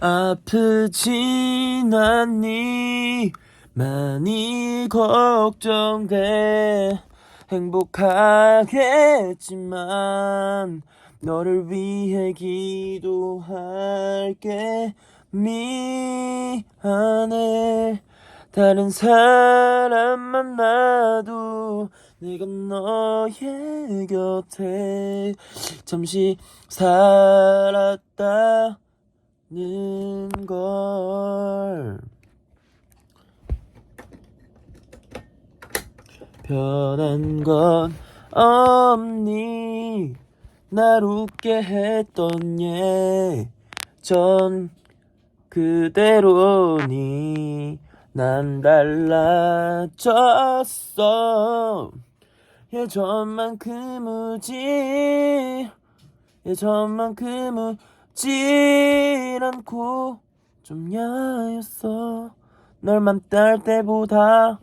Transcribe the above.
아프진 않니? 많이 걱정돼. 행복하겠지만 너를 위해 기도할게. 미안해. 다른 사람 만나도 내가 너의 곁에 잠시 살았다는 걸 변한 건 없니? 날 웃게 했던 예전 그대로니? 난 달라졌어. 예전만큼 이지 않고 좀 야였어. 널 만날 때보다